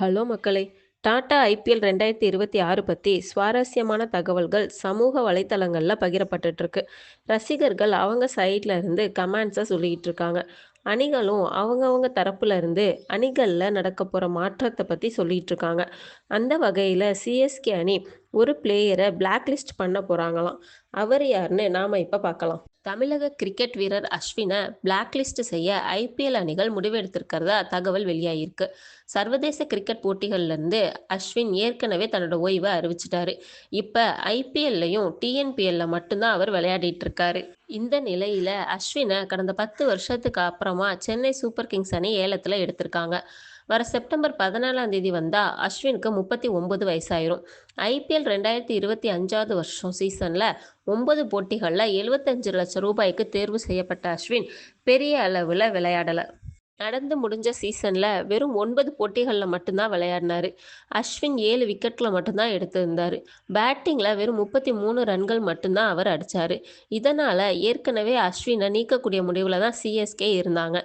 Hello மக்களே. Tata IPL ரெண்டாயிரத்தி இருபத்தி ஆறு பற்றி சுவாரஸ்யமான தகவல்கள் சமூக வலைத்தளங்களில் பகிரப்பட்டுருக்கு ரசிகர்கள் அவங்க சைட்ல இருந்து கமெண்ட்ஸை சொல்லிக்கிட்டு இருக்காங்க அணிகளும் அவங்கவுங்க தரப்புல இருந்து அணிகளில் நடக்க போகிற மாற்றத்தை பற்றி சொல்லிட்டு இருக்காங்க அந்த வகையில் சிஎஸ்கே அணி ஒரு பிளேயரை பிளாக்லிஸ்ட் பண்ண போகிறாங்களாம் அவர் யாருன்னு நாம் இப்போ பார்க்கலாம் தமிழக கிரிக்கெட் வீரர் அஸ்வினை பிளாக் லிஸ்ட் செய்ய ஐபிஎல் அணிகள் முடிவெடுத்திருக்கிறதா தகவல் வெளியாகிருக்கு சர்வதேச கிரிக்கெட் போட்டிகள்லேருந்து அஸ்வின் ஏற்கனவே தன்னோட ஓய்வை அறிவிச்சிட்டாரு. இப்போ ஐபிஎல்லையும் டிஎன்பிஎல்ல மட்டும்தான் அவர் விளையாடிட்டு இருக்காரு இந்த நிலையில் அஸ்வினை கடந்த பத்து வருஷத்துக்கு அப்புறமா சென்னை சூப்பர் கிங்ஸ் அணி ஏலத்தில் எடுத்திருக்காங்க. வர செப்டம்பர் பதினாலாம் தேதி வந்தால் அஸ்வினுக்கு முப்பத்தி ஒன்பது வயசாயிரும். ஐபிஎல் ரெண்டாயிரத்தி இருபத்தி அஞ்சாவது வருஷம் சீசனில் ஒன்பது போட்டிகளில் எழுபத்தஞ்சு லட்சம் ரூபாய்க்கு தேர்வு செய்யப்பட்ட அஸ்வின் பெரிய அளவில் விளையாடலை. நடந்து முடிஞ்ச சீசனில் வெறும் ஒன்பது போட்டிகளில் மட்டும்தான் விளையாடினார். அஸ்வின் ஏழு விக்கெட்டில் மட்டும்தான் எடுத்திருந்தார். பேட்டிங்கில் வெறும் முப்பத்தி மூணு ரன்கள் மட்டும்தான் அவர் அடித்தார் இதனால் ஏற்கனவே அஸ்வினை நீக்கக்கூடிய முடிவில் தான் சிஎஸ்கே இருந்தாங்க.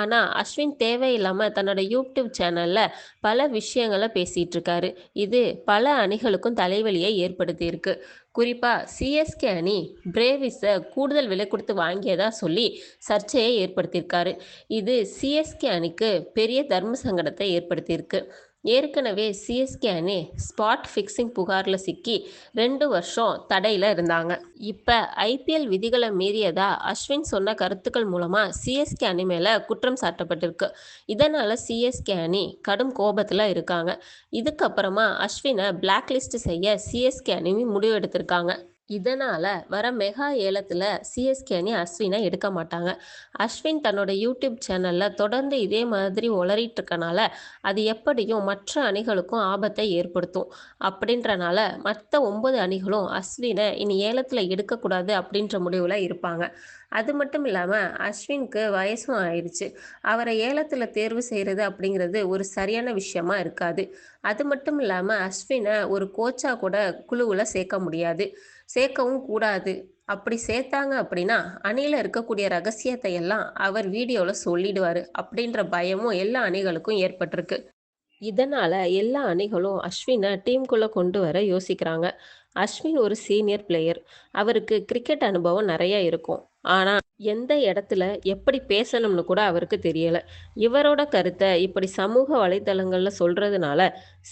ஆனால் அஸ்வின் தேவையில்லாமல் தன்னோட யூடியூப் சேனலில் பல விஷயங்களை பேசிகிட்டு இருக்காரு. இது பல அணிகளுக்கும் தலைவலியை ஏற்படுத்தியிருக்கு. குறிப்பாக சிஎஸ்கே அணி பிரேவிஸை கூடுதல் விலை கொடுத்து வாங்கியதா சொல்லி சர்ச்சையை ஏற்படுத்தியிருக்காரு. இது சிஎஸ்கே அணிக்கு பெரிய தர்ம சங்கடத்தை ஏற்படுத்தியிருக்கு. ஏற்கனவே சிஎஸ்கே அணி ஸ்பாட் ஃபிக்ஸிங் புகாரில் சிக்கி ரெண்டு வருஷம் தடையில் இருந்தாங்க. இப்போ ஐபிஎல் விதிகளை மீறியதா அஸ்வின் சொன்ன கருத்துக்கள் மூலமாக சிஎஸ்கே அணி மேலே குற்றம் சாட்டப்பட்டிருக்கு. இதனால் சிஎஸ்கே அணி கடும் கோபத்தில் இருக்காங்க. இதுக்கப்புறமா அஸ்வினை பிளாக் லிஸ்ட் செய்ய சிஎஸ்கே அணி முடிவெடுத்திருக்காங்க. இதனால் வர மெகா ஏலத்தில் சிஎஸ்கே அணி அஸ்வினை எடுக்க மாட்டாங்க. அஸ்வின் தன்னோட யூடியூப் சேனலில் தொடர்ந்து இதே மாதிரி உளறிட்டு இருக்கனால அது எப்படியும் மற்ற அணிகளுக்கும் ஆபத்தை ஏற்படுத்தும். அப்படின்றனால மற்ற ஒன்பது அணிகளும் அஸ்வினை இனி ஏலத்தில் எடுக்கக்கூடாது அப்படின்ற முடிவில் இருப்பாங்க. அது மட்டும் இல்லாமல் அஸ்வினுக்கு வயசும் ஆயிடுச்சு அவரை ஏலத்தில் தேர்வு செய்கிறது அப்படிங்கிறது ஒரு சரியான விஷயமா இருக்காது. அது மட்டும் இல்லாமல் அஸ்வினை ஒரு கோச்சாக கூட குழுவில் சேர்க்க முடியாது. சேர்க்கவும் கூடாது. அப்படி சேர்த்தாங்க அப்படின்னா அணியில் இருக்கக்கூடிய ரகசியத்தை எல்லாம் அவர் வீடியோவில் சொல்லிடுவார். அப்படின்ற பயமும் எல்லா அணிகளுக்கும் ஏற்பட்டிருக்கு. இதனால் எல்லா அணிகளும் அஸ்வினை டீமுக்குள்ளே கொண்டு வர யோசிக்கிறாங்க. அஸ்வின் ஒரு சீனியர் பிளேயர். அவருக்கு கிரிக்கெட் அனுபவம் நிறைய இருக்கும். ஆனால் எந்த இடத்துல எப்படி பேசணும்னு கூட அவருக்கு தெரியலை. இவரோட கருத்தை இப்படி சமூக வலைத்தளங்களில் சொல்கிறதுனால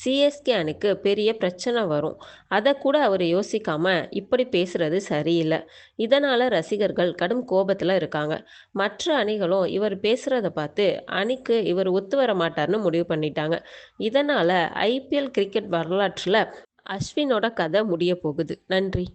சிஎஸ்கே அணிக்கு பெரிய பிரச்சனை வரும். அதை கூட அவர் யோசிக்காம இப்படி பேசுறது சரியில்லை. இதனால் ரசிகர்கள் கடும் கோபத்தில் இருக்காங்க. மற்ற அணிகளும் இவர் பேசுகிறத பார்த்து அணிக்கு இவர் ஒத்து வர மாட்டார்னு முடிவு பண்ணிட்டாங்க. இதனால் ஐபிஎல் கிரிக்கெட் வரலாற்றில் அஸ்வினோட கதை முடிய போகுது. நன்றி.